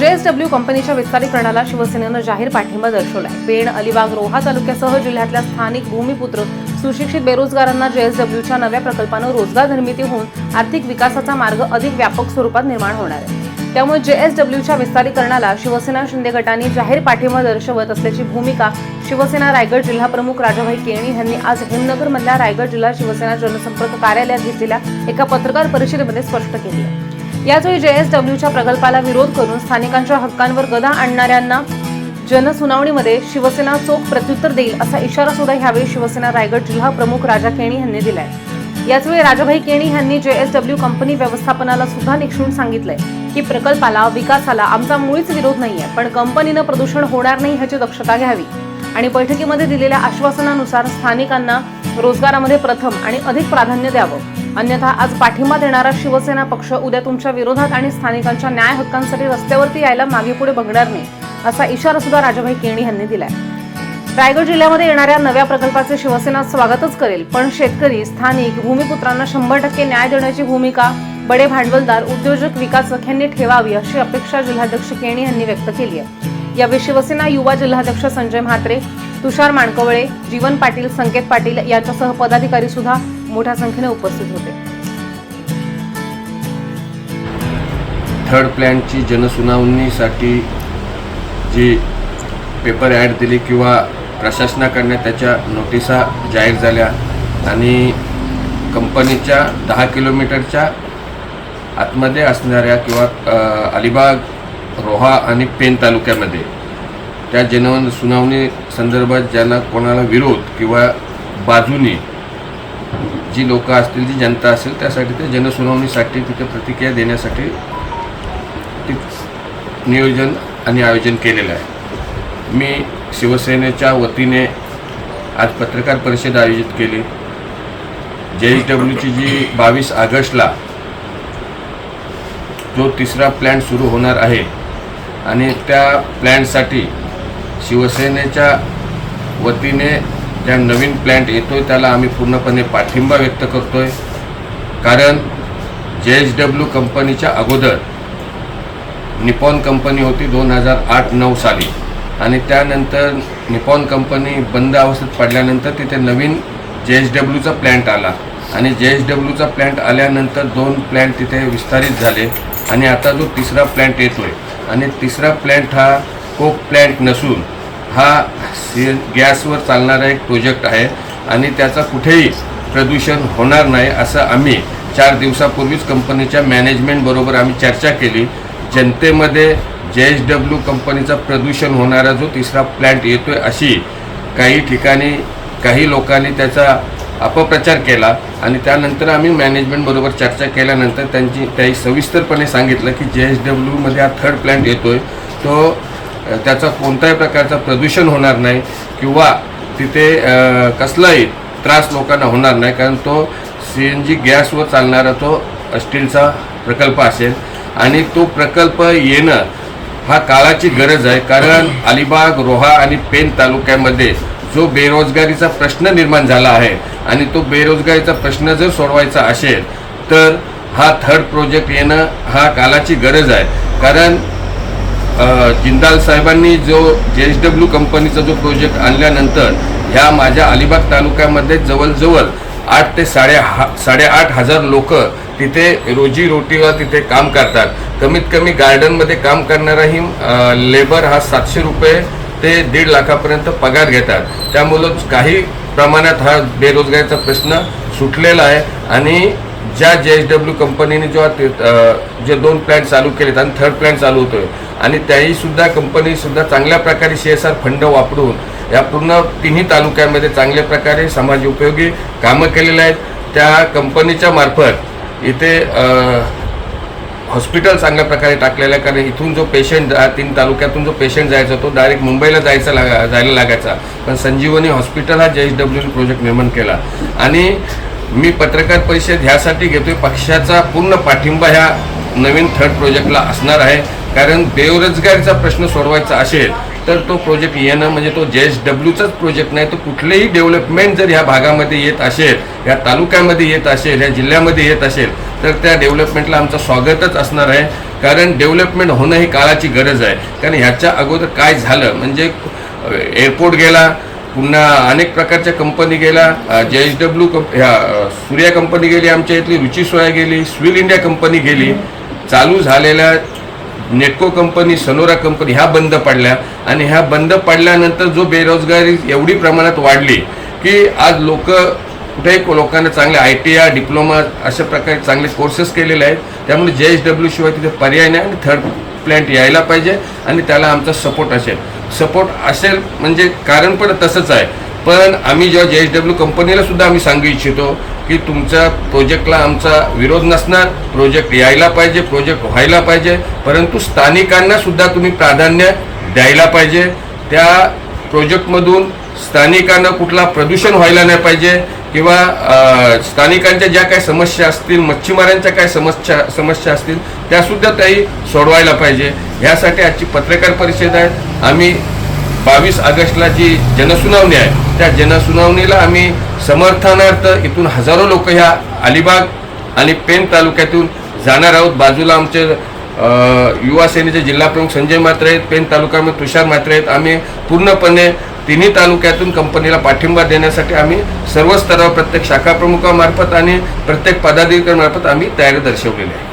JSW कंपनीच्या विस्तारीकरणाला शिवसेनेनं जाहीर पाठिंबा दर्शवलाय. पेण अलिबाग रोहा तालुक्यासह जिल्ह्यातल्या स्थानिक भूमिपुत्र सुशिक्षित बेरोजगारांना जेएसडब्ल्यूच्या नव्या प्रकल्पानं रोजगार निर्मिती होऊन आर्थिक विकासाचा मार्ग अधिक व्यापक स्वरूपात निर्माण होणार आहे. त्यामुळे जेएसडब्ल्यूच्या विस्तारीकरणाला शिवसेना शिंदे गटांनी जाहीर पाठिंबा दर्शवत असल्याची भूमिका शिवसेना रायगड जिल्हा प्रमुख राजाभाई केणी यांनी आज हेमनगरमधल्या रायगड जिल्हा शिवसेना जनसंपर्क कार्यालयात घेतलेल्या एका पत्रकार परिषदेमध्ये स्पष्ट केली आहे. याचवेळी जेएसडब्ल्यूच्या प्रकल्पाला विरोध करून स्थानिकांच्या हक्कांवर गदा आणणाऱ्यांना जनसुनावणीमध्ये शिवसेना चोख प्रत्युत्तर देईल असा इशारा सुद्धा यावेळी शिवसेना रायगड जिल्हा प्रमुख राजा केणी यांनी दिलाय. याचवेळी राजाभाई केणी यांनी जेएसडब्ल्यू कंपनी व्यवस्थापनाला सुद्धा निक्षून सांगितलंय की प्रकल्पाला विकासाला आमचा मुळीच विरोध नाहीये पण कंपनीनं प्रदूषण होणार नाही ह्याची दक्षता घ्यावी आणि बैठकीमध्ये दिलेल्या आश्वासनानुसार स्थानिकांना रोजगारामध्ये प्रथम आणि अधिक प्राधान्य द्यावं. अन्यथा आज पाठिंबा देणारा शिवसेना पक्ष उद्या तुमच्या विरोधात आणि स्थानिकांच्या न्याय हक्कांसाठी रस्त्यावरती यायला मागे पुढे बघणार नाही असा इशारा सुद्धा राजाभाई केणी यांनी दिलाय. रायगड जिल्ह्यामध्ये येणाऱ्या नव्या प्रकल्पाचे शिवसेना स्वागतच करेल पण शेतकरी स्थानिक भूमिपुत्रांना शंभर टक्के न्याय देण्याची भूमिका बडे भांडवलदार उद्योजक विकासक यांनी ठेवावी अशी अपेक्षा जिल्हाध्यक्ष केणी यांनी व्यक्त केली आहे. यावेळी शिवसेना युवा जिल्हाध्यक्ष संजय म्हात्रे तुषार माणकवळे जीवन पाटील संकेत पाटील यांच्यासह पदाधिकारी सुद्धा मोठ्या संख्येने उपस्थित होते. थर्ड प्लॅनची जनसुनावणीसाठी जी पेपर ॲड दिली किंवा प्रशासनाकडनं त्याच्या नोटिसा जाहीर झाल्या आणि कंपनीच्या दहा किलोमीटरच्या आतमध्ये असणाऱ्या किंवा अलिबाग रोहा आणि पेन तालुक्यामध्ये. त्या जन सुनावणी संदर्भात ज्याला कोणाला विरोध किंवा बाजूनी जी लोक असतील जी जनता असेल त्यासाठी ते जनसुनावणीसाठी तिथे प्रतिक्रिया देण्यासाठी नियोजन आणि आयोजन केलेलं आहे. मी शिवसेनेच्या वतीने आज पत्रकार परिषद आयोजित केली. जे एच डब्ल्यूची जी बावीस ऑगस्टला जो तिसरा प्लॅन सुरू होणार आहे आणि त्या प्लॅनसाठी शिवसेनेच्या वतीने ज्या नवीन प्लॅन्ट येतो आहे त्याला आम्ही पूर्णपणे पाठिंबा व्यक्त करतो आहे कारण जे एच डब्ल्यू कंपनीच्या अगोदर निपॉन कंपनी होती दोन हजार आठ नऊ साली. आणि त्यानंतर निपॉन कंपनी बंद अवस्थेत पडल्यानंतर तिथे नवीन जे एच डब्ल्यूचा प्लॅन्ट आला. आणि जे एच डब्ल्यूचा प्लॅन्ट आल्यानंतर दोन प्लॅन्ट तिथे विस्तारित झाले. आणि आता जो तिसरा प्लॅन्ट आहे आणि तिसरा प्लॅन्ट हा कोक प्लॅन्ट नसून हा सी गॅसवर चालणारा एक प्रोजेक्ट आहे आणि त्याचा कुठेही प्रदूषण होणार नाही असं आम्ही चार दिवसापूर्वीच कंपनीच्या मॅनेजमेंटबरोबर आम्ही चर्चा केली. जनतेमध्ये जे एच डब्ल्यू कंपनीचा प्रदूषण होणारा जो तिसरा प्लॅन्ट आहे अशी काही ठिकाणी काही लोकांनी त्याचा अपप्रचार केला आणि त्यानंतर आम्ही मॅनेजमेंटबरोबर चर्चा केल्यानंतर त्यांची त्याही सविस्तरपणे सांगितलं की जे एच डब्ल्यूमध्ये हा थर्ड प्लॅन्ट आहे तो त्याचा कोणत्याही प्रकारचं प्रदूषण होणार नाही किंवा तिथे कसलाही त्रास लोकांना होणार नाही कारण तो सी एन जी गॅसवर चालणारा तो स्टीलचा प्रकल्प असेल. आणि तो प्रकल्प येणं हा काळाची गरज आहे कारण अलिबाग रोहा आणि पेन तालुक्यामध्ये जो बेरोजगारीचा प्रश्न निर्माण झाला आहे आणि तो बेरोजगारीचा प्रश्न जर सोडवायचा असेल तर हा थर्ड प्रोजेक्ट येणं हा कालाची गरज आहे. कारण जिंदाल साहेबांनी जो जे एच डब्ल्यू कंपनीचा जो प्रोजेक्ट आणल्यानंतर ह्या माझ्या अलिबाग तालुक्यामध्ये जवळजवळ आठ ते साडे हा साडेआठ हजार लोक तिथे रोजी रोटीवर तिथे काम करतात. कमीत कमी गार्डनमध्ये काम करणाराही लेबर हा सातशे रुपये ते दीड लाखापर्यंत पगार घेतात. त्यामुळं काही प्रमाणात हा बेरोजगारीचा प्रश्न सुटलेला आहे आणि ज्या जे एच डब्ल्यू कंपनीने जेव्हा ते, जे दोन प्लॅन चालू केलेत आणि थर्ड प्लॅन चालू होतोय आणि त्याही सुद्धा कंपनी सुद्धा चांगल्या प्रकारे सी एस आर फंड वापरून या पूर्ण तिन्ही तालुक्यामध्ये चांगल्या प्रकारे समाज उपयोगी कामं केलेले आहेत. त्या कंपनीच्या मार्फत इथे हॉस्पिटल चांगल्या प्रकारे टाकलेलं आहे. कारण इथून जो पेशंट तीन तालुक्यातून जो पेशंट जायचा तो डायरेक्ट मुंबईला जायचा लागा जायला लागायचा. पण संजीवनी हॉस्पिटल हा जे एच डब्ल्यूने प्रोजेक्ट निर्माण केला. आणि मी पत्रकार परिषद ह्यासाठी घेतोय. पक्षाचा पूर्ण पाठिंबा ह्या नवीन थर्ड प्रोजेक्टला असणार आहे. कारण बेरोजगारीचा प्रश्न सोडवायचा असेल तर तो प्रोजेक्ट येणं म्हणजे तो जे एस डब्ल्यूचाच प्रोजेक्ट नाही तो कुठलेही डेव्हलपमेंट जर ह्या भागामध्ये येत असेल ह्या तालुक्यामध्ये येत असेल ह्या जिल्ह्यामध्ये येत असेल तर त्या डेव्हलपमेंटला आमचं स्वागतच असणार आहे. कारण डेव्हलपमेंट होणं ही काळाची गरज आहे. कारण ह्याच्या अगोदर काय झालं? म्हणजे एअरपोर्ट गेला पुन्हा अनेक प्रकारच्या कंपनी गेल्या. जे एच डब्ल्यू कंप ह्या सूर्या कंपनी गेली आमच्या इथली रुची सोया गेली स्विल इंडिया कंपनी गेली. चालू झालेल्या नेटको कंपनी सनोरा कंपनी ह्या बंद पडल्या. आणि ह्या बंद पडल्यानंतर जो बेरोजगारी एवढी प्रमाणात वाढली की आज लोक कुठेही लोकांना चांगले आय टी आय डिप्लोमा अशा प्रकारे चांगले कोर्सेस केलेले आहेत. त्यामुळे जे एच डब्ल्यू शिवाय तिथे पर्याय नाही आणि थर्ड प्लॅन्ट यायला पाहिजे आणि त्याला आमचा सपोर्ट असेल. सपोर्ट असेल म्हणजे कारण पण तसंच आहे. पण आम्ही जेव्हा जे एच डब्ल्यू कंपनीला सुद्धा आम्ही सांगू इच्छितो की तुमच्या प्रोजेक्टला आमचा विरोध नसणार प्रोजेक्ट यायला पाहिजे प्रोजेक्ट व्हायला पाहिजे परंतु स्थानिकांना सुद्धा तुम्ही प्राधान्य द्यायला पाहिजे. त्या प्रोजेक्टमधून स्थानिकांना कुठला प्रदूषण व्हायला नाही पाहिजे. किंवा स्थानिकांच्या ज्या काही समस्या असतील मच्छीमारांच्या काय समस्या समस्या असतील त्यासुद्धा त्याही सोडवायला पाहिजे. ह्यासाठी आजची पत्रकार परिषद आहे. आम्ही बावीस ऑगस्टला जी जनसुनावणी आहे त्या जनसुनावणीला आम्ही समर्थनार्थ इथून हजारो लोक ह्या अलिबाग आणि पेन तालुक्यातून जाणार आहोत. बाजूला आमचे युवा सेनेचे जिल्हाप्रमुख संजय मात्रे आहेत पेन तालुक्यामध्ये तुषार मात्रे आहेत. आम्ही पूर्णपणे तिन्ही तालुक्यातून कंपनीला पाठिंबा देण्यासाठी आम्ही सर्व स्तरावर प्रत्येक शाखा प्रमुखामार्फत आणि प्रत्येक पदाधिकाऱ्यामार्फत आम्ही तयारी दर्शवलेली आहे.